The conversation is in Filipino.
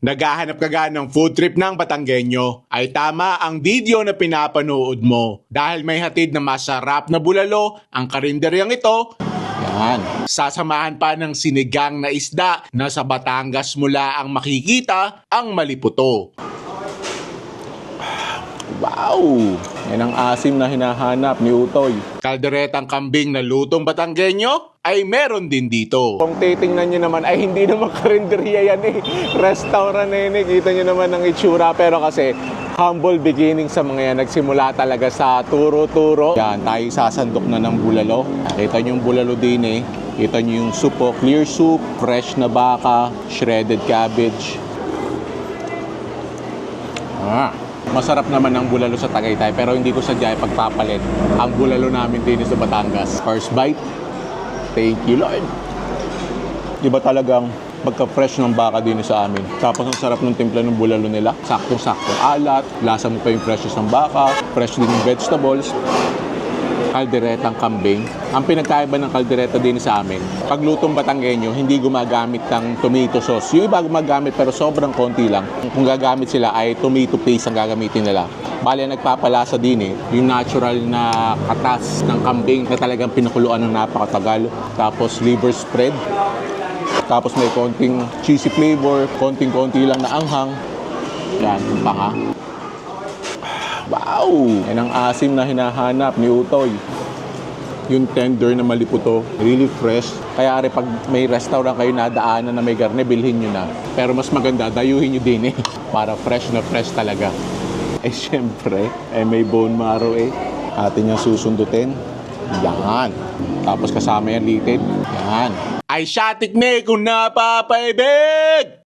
Naghahanap ka ga ng food trip ng Batanggenyo? Ay tama ang video na pinapanood mo. Dahil may hatid na masarap na bulalo, ang karinderyang ito, yan. Sasamahan pa ng sinigang na isda na sa Batangas mula ang makikita ang maliputo. Wow! Yan ang asim na hinahanap ni Utoy. Kalderetang kambing na lutong Batanggenyo ay meron din dito. Kung titingnan nyo naman, ay hindi naman karinderya yan eh. Restaurant na yun eh. Kita nyo naman ang itsura. Pero kasi, humble beginning sa mga yan. Nagsimula talaga sa turo-turo. Yan, tayo sasandok na ng bulalo. Kita nyo yung bulalo din eh. Kita nyo yung soup oh. Clear soup, fresh na baka, shredded cabbage. Ah, masarap naman ang bulalo sa Tagaytay pero hindi ko sadya ipagpapalit ang bulalo namin din sa Batangas. First bite, thank you Lord. Di ba talagang pagka-fresh ng baka din sa amin. Tapos ang sarap ng timpla ng bulalo nila. Saktong-saktong alat, lasa mo pa yung freshness ng baka, fresh din yung vegetables, kalderetang kambing. Ang pinagkaiba ng kaldereta din sa amin, paglutong Batanggenyo, hindi gumagamit ng tomato sauce. Yung iba gumagamit pero sobrang konti lang. Kung gagamit sila ay tomato paste ang gagamitin nila. Ang nagpapalasa din eh, yung natural na katas ng kambing na talagang pinakuluan ng napakatagal. Tapos liver spread. Tapos may konting cheesy flavor, konting-konti lang na anghang. Yan, yung panga. Wow! Yan ang asim na hinahanap ni Utoy. Yung tender na maliputo, really fresh. Kaya ari pag may restaurant kayo nadaanan na may garne, bilhin nyo na. Pero mas maganda, dayuhin nyo din eh. Para fresh na fresh talaga. Eh syempre, eh may bone marrow eh. Atin yung susundutin. Yan. Tapos kasama yan litid. Yan. Ay siya tikme kung napapaibig!